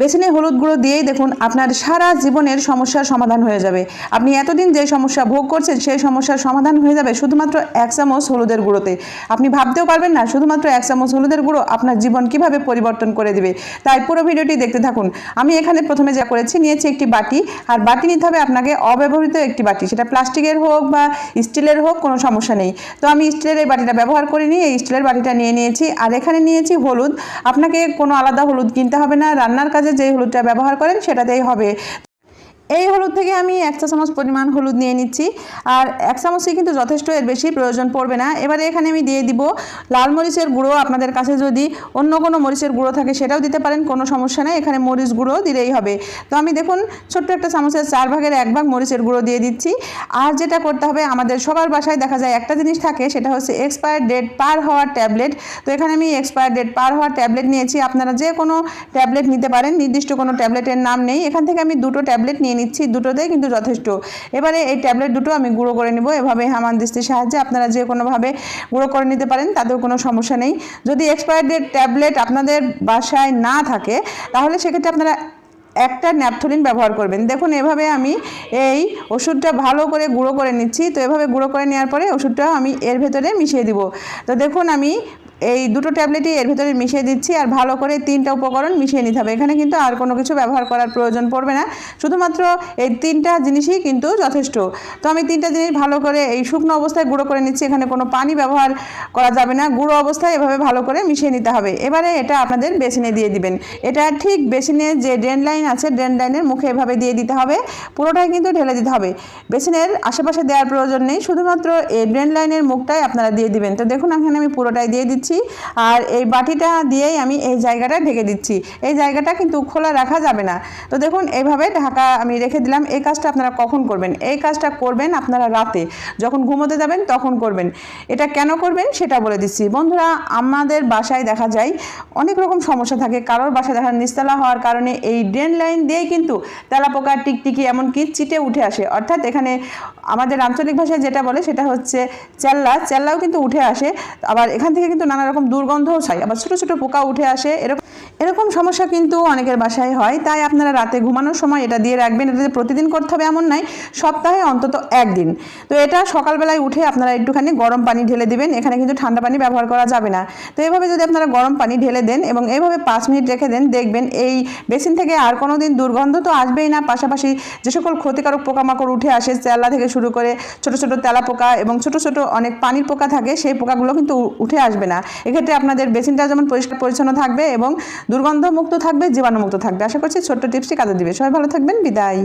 বেসিনে হলুদ গুঁড়ো দিয়েই দেখুন আপনার সারা জীবনের সমস্যার সমাধান হয়ে যাবে। আপনি এতদিন যে সমস্যা ভোগ করছেন, সেই সমস্যার সমাধান হয়ে যাবে শুধুমাত্র এক চামচ হলুদের গুঁড়োতে। আপনি ভাবতেও পারবেন না, শুধুমাত্র এক চামচ হলুদের গুঁড়ো আপনার জীবন কীভাবে পরিবর্তন করে দিবে। তাই পুরো ভিডিওটি দেখতে থাকুন। আমি এখানে প্রথমে যা করেছি, নিয়েছি একটি বাটি, আর বাটি নিতে হবে আপনাকে অব্যবহৃত একটি বাটি। সেটা প্লাস্টিকের হোক বা স্টিলের হোক, কোনো সমস্যা নেই। তো আমি স্টিলের এই বাটিটা ব্যবহার করিনি, এই স্টিলের বাটিটা নিয়ে নিয়েছি। আর এখানে নিয়েছি হলুদ। আপনাকে কোনো আলাদা হলুদ কিনতে হবে না, রান্নার কাজে যে হলুদটা ব্যবহার করেন সেটাতেই হবে। এই হলুদ থেকে আমি এক চা চামচ পরিমাণ হলুদ নিয়ে নিচ্ছি। আর এক চামচই কিন্তু যথেষ্ট, এর বেশি প্রয়োজন পড়বে না। এবারে এখানে আমি দিয়ে দিব লাল মরিচের গুঁড়ো। আপনাদের কাছে যদি অন্য কোনো মরিচের গুঁড়ো থাকে সেটাও দিতে পারেন, কোনো সমস্যা নেই। এখানে মরিচ গুঁড়ো দিলেই হবে। তো আমি দেখুন, ছোট্ট একটা চামচের চার ভাগের এক ভাগ মরিচের গুঁড়ো দিয়ে দিচ্ছি। আর যেটা করতে হবে, আমাদের সবার বাসায় দেখা যায় একটা জিনিস থাকে, সেটা হচ্ছে এক্সপায়ার ডেট পার হওয়ার ট্যাবলেট। তো এখানে আমি এক্সপায়ার ডেট পার হওয়ার ট্যাবলেট নিয়েছি। আপনারা যে কোনো ট্যাবলেট নিতে পারেন, নির্দিষ্ট কোনো ট্যাবলেটের নাম নেই। এখান থেকে আমি দুটো ট্যাবলেট নিয়ে নিচ্ছি দুটোতেই কিন্তু যথেষ্ট। এবারে এই ট্যাবলেট দুটো আমি গুঁড়ো করে নেব। এভাবে হামান দিস্তির সাহায্যে আপনারা যে কোনোভাবে গুঁড়ো করে নিতে পারেন, তাতেও কোনো সমস্যা নেই। যদি এক্সপায়ার ডেট ট্যাবলেট আপনাদের বাসায় না থাকে, তাহলে সেক্ষেত্রে আপনারা একটা ন্যাপথলিন ব্যবহার করবেন। দেখুন, এভাবে আমি এই ওষুধটা ভালো করে গুঁড়ো করে নিচ্ছি। তো এভাবে গুঁড়ো করে নেওয়ার পরে ওষুধটা আমি এর ভেতরে মিশিয়ে দিব। তো দেখুন, আমি এই দুটো ট্যাবলেটই এর ভেতরে মিশিয়ে দিচ্ছি আর ভালো করে তিনটা উপকরণ মিশিয়ে নিতে হবে। এখানে কিন্তু আর কোনো কিছু ব্যবহার করার প্রয়োজন পড়বে না। শুধুমাত্র এই তিনটা জিনিসই কিন্তু যথেষ্ট। তো আমি তিনটা জিনিস ভালো করে এই শুকনো অবস্থায় গুঁড়ো করে নিচ্ছি। এখানে কোনো পানি ব্যবহার করা যাবে না। গুঁড়ো অবস্থায় এভাবে ভালো করে মিশিয়ে নিতে হবে। এবারে এটা আপনাদের বেসিনে দিয়ে দিবেন। এটা ঠিক বেসিনে যে ড্রেন লাইন আছে ড্রেন লাইনের মুখে এভাবে দিয়ে দিতে হবে। পুরোটাই কিন্তু ঢেলে দিতে হবে। বেসিনের আশেপাশে দেওয়ার প্রয়োজন নেই। শুধুমাত্র এই ড্রেন লাইনের মুখটাই আপনারা দিয়ে দিবেন। তো দেখুন, এখানে আমি পুরোটাই দিয়ে দিচ্ছি। আর এই বাটিটা দিয়েই আমি এই জায়গাটা ঢেকে দিচ্ছি। এই জায়গাটা কিন্তু খোলা রাখা যাবে না। তো দেখুন এইভাবে ঢাকা আমি রেখে দিলাম। এই কাজটা আপনারা কখন করবেন? এই কাজটা করবেন আপনারা রাতে। যখন ঘুমোতে যাবেন, তখন করবেন। এটা কেন করবেন সেটা বলে দিচ্ছি। বন্ধুরা, আমাদের বাসায় দেখা যায় অনেক রকম সমস্যা থাকে। কারোর বাসায় দেখা নিস্তলা হওয়ার কারণে এই ড্রেন লাইন দিয়েই কিন্তু তেলাপোকা, টিকটিকি, এমনকি চিটে উঠে আসে। অর্থাৎ এখানে আমাদের আঞ্চলিক ভাষায় যেটা বলে সেটা হচ্ছে, চেল্লা। চেল্লাও কিন্তু উঠে আসে। আবার এখান থেকে কিন্তু নানা রকম দুর্গন্ধও ছাই, আবার ছোটো ছোটো পোকা উঠে আসে, এরকম এরকম সমস্যা কিন্তু অনেকের বাসায় হয়। তাই আপনারা রাতে ঘুমানোর সময় এটা দিয়ে রাখবেন। এটা যে প্রতিদিন করতে হবে এমন নাই সপ্তাহে অন্তত একদিন। তো এটা সকালবেলায় উঠে আপনারা একটুখানি গরম পানি ঢেলে দিবেন। এখানে কিন্তু ঠান্ডা পানি ব্যবহার করা যাবে না। তো এভাবে যদি আপনারা গরম পানি ঢেলে দেন এবং এভাবে পাঁচ মিনিট রেখে দেন, দেখবেন এই বেসিন থেকে আর কোনো দিন দুর্গন্ধ তো আসবেই না। পাশাপাশি যে সকল ক্ষতিকারক পোকামাকড় উঠে আসে চেলা থেকে শুরু করে ছোট ছোট তেলা পোকা এবং ছোট ছোট অনেক পানির পোকা থাকে, সেই পোকাগুলো কিন্তু উঠে আসবে না। এক্ষেত্রে আপনাদের বেসিনটা যেমন পরিষ্কার পরিচ্ছন্ন থাকবে এবং দুর্গন্ধমুক্ত থাকবে, জীবাণুমুক্ত থাকবে। আশা করছি ছোট্ট টিপসটি কাজে দিবে। সবাই ভালো থাকবেন। বিদায়।